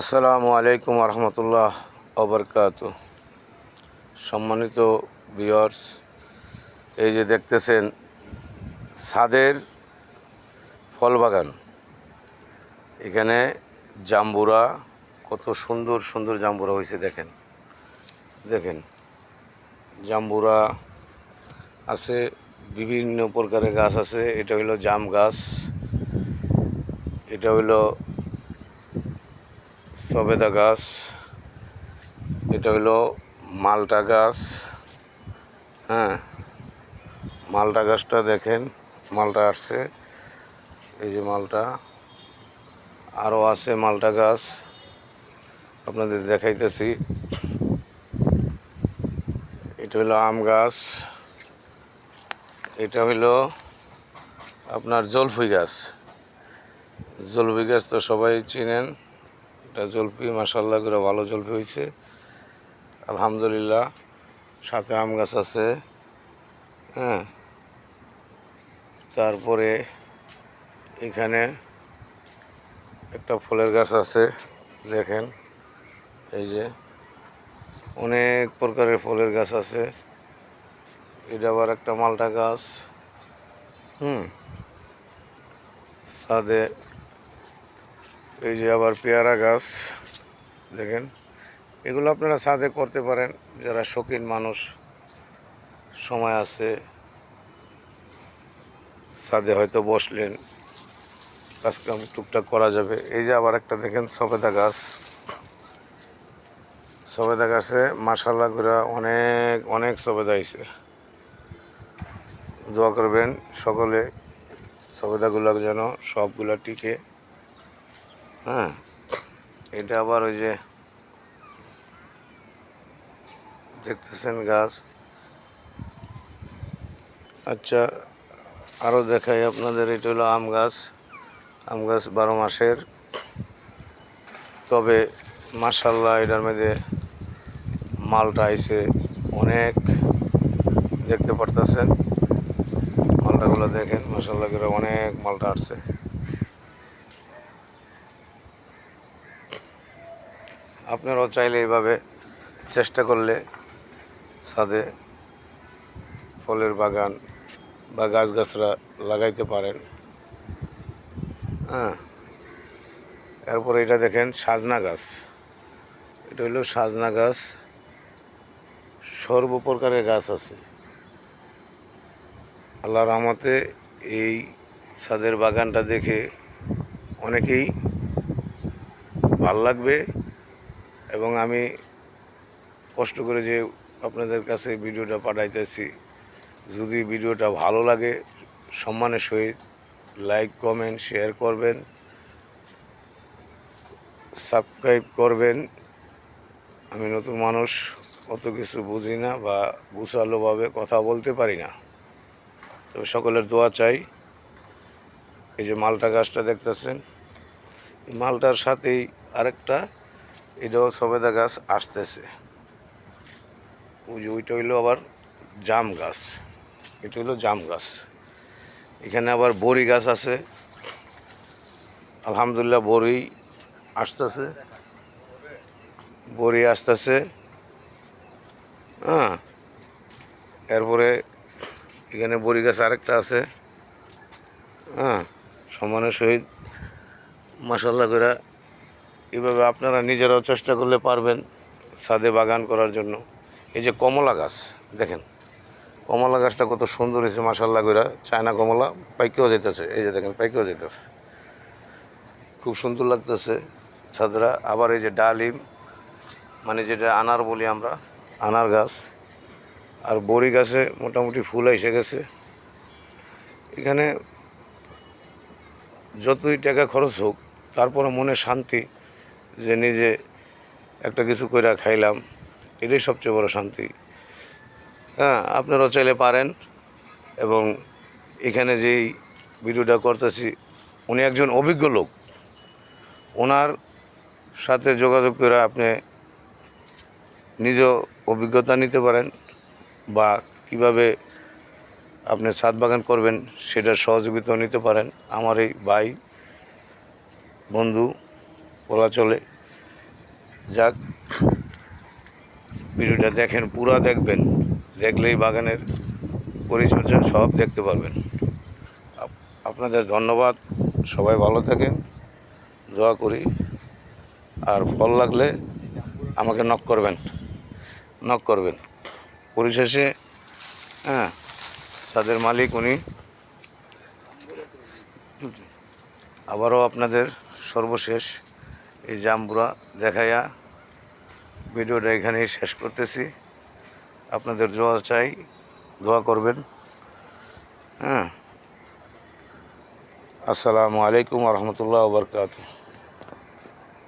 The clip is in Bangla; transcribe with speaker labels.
Speaker 1: আসসালামু আলাইকুম রহমতুল্লাহ অবরকাত সম্মানিত ভিওর্স এই যে দেখতেছেন ছাদের ফল বাগান এখানে জাম্বুরা, কত সুন্দর সুন্দর জাম্বুরা হয়েছে, দেখেন। দেখেন, জাম্বুরা আছে, বিভিন্ন প্রকারের গাছ আছে। এটা হইল জাম গাছ, এটা হইল সবেদা গাছ, এটা হলো মালটা গাছ হ্যাঁ মালটা গাছটা দেখেন, মালটা আসছে, এই যে মালটা আরও আছে মালটা গাছ, আপনাদের দেখাইতেছি, এটা হলো আম গাছ, এটা হইল আপনার জলফুই গাছ জলফুই গাছ তো সবাই চিনেন এটা জলপি মাসাল্লাহ করে ভালো জলপি হয়েছে আলহামদুলিল্লাহ, সাথে আম গাছ আছে হ্যাঁ। তারপরে এখানে একটা ফলের গাছ আছে, দেখেন। এই যে অনেক প্রকারের ফলের গাছ আছে। এটা আবার একটা মালটা গাছ, হুম। সাদে এই যে আবার পেয়ারা গাছ, দেখেন। এগুলো আপনারা ছাদে করতে পারেন, যারা শৌখিন মানুষ, সময় আছে, ছাদে হয়তো বসলেন, কাজকাম টুকটাক করা যাবে। এই যে আবার একটা দেখেন সবেদা গাছ। সবেদা গাছে মাসাল্লা করে অনেক অনেক সবেদা হয়েছে দোয়া করবেন সকলে সবেদাগুলো যেন সবগুলা টিকে হ্যাঁ। এটা আবার ওই যে দেখতেছেন গাছ। আচ্ছা আরও দেখাই আপনাদের, এটা হলো আম গাছ। আম গাছ বারো মাসের। তবে মার্শাল্লাহ এটার মধ্যে মালটা আইছে অনেক। দেখতে পারতেছেন? মালটাগুলো দেখেন মার্শাল্লাহ করে অনেক মালটা আসছে। আপনারাও চাইলে এইভাবে চেষ্টা করলে ছাদে ফলের বাগান বা গাছগাছরা লাগাইতে পারেন। হ্যাঁ। এরপরে এটা দেখেন সাজনা গাছ। এটা হলো সাজনা গাছ। সর্বপ্রকারের গাছ আছে। আল্লাহ রহমতে এই ছাদের বাগানটা দেখে অনেকেই ভালো লাগবে। এবং আমি কষ্ট করে যে আপনাদের কাছে ভিডিওটা পাঠাইতেছি। যদি ভিডিওটা ভালো লাগে, সম্মানের সহিত লাইক কমেন্ট শেয়ার করবেন সাবস্ক্রাইব করবেন। আমি নতুন মানুষ, অত কিছু বুঝি না বা গুছালোভাবে কথা বলতে পারি না। তবে সকলের দোয়া চাই, এই যে মালটা গাছটা দেখতেছেন মালটার সাথেই আরেকটা এটাও সবেদা গাছ আসতেছে। ওই যে ওইটা হইল আবার জাম গাছ। এটা হইল জাম গাছ। এখানে আবার বড়ি গাছ আছে। আলহামদুলিল্লাহ বড়ি আসতেছে। বড়ি আসতেছে। হ্যাঁ। এরপরে এখানে বড়ি গাছ আরেকটা আছে। হ্যাঁ। সমানের সহিত মাসাল্লাহ করে এভাবে আপনারা নিজেরাও চেষ্টা করলে পারবেন ছাদে বাগান করার জন্য। এই যে কমলা গাছ, দেখেন, কমলা গাছটা কত সুন্দর হয়েছে মাসাল্লাহ করে চায়না কমলা পাইকেও যেতেছে এই যে দেখেন, পাইকেও যেতেছে খুব সুন্দর লাগতেছে ছাদরা। আবার এই যে ডালিম মানে যেটা আনার বলি আমরা, আনার গাছ। আর বড়ি গাছে মোটামুটি ফুল এসে গেছে। এখানে যতই টাকা খরচ হোক, তারপরে মনে শান্তি। যে নিজে একটা কিছু কইরা খাইলাম, এটাই সবচেয়ে বড় শান্তি। হ্যাঁ আপনারাও চাইলে পারেন এবং এখানে যেই ভিডিওটা করতেছি, উনি একজন অভিজ্ঞ লোক। ওনার সাথে যোগাযোগ করে আপনি নিজ অভিজ্ঞতা নিতে পারেন বা কীভাবে আপনি ছাদ বাগান করবেন সেটার সহযোগিতাও নিতে পারেন। আমার এই ভাই, বন্ধু বলা চলে। যাক, ভিডিওটা দেখেন, পুরা দেখবেন। দেখলেই বাগানের পরিচর্যা সব দেখতে পারবেন। আপনাদের ধন্যবাদ। সবাই ভালো থাকেন, দোয়া করি। আর ফল লাগলে আমাকে নক করবেন। নক করবেন। পরিশেষে হ্যাঁ তাদের মালিক উনি। আবারও আপনাদের সর্বশেষ এই জামবুড়া দেখাইয়া ভিডিওটা এখানেই শেষ করতেছি। আপনাদের জোয়া চাই, দোয়া করবেন। হ্যাঁ। আসসালামু আলাইকুম আহমতুল্লাহ বরকাত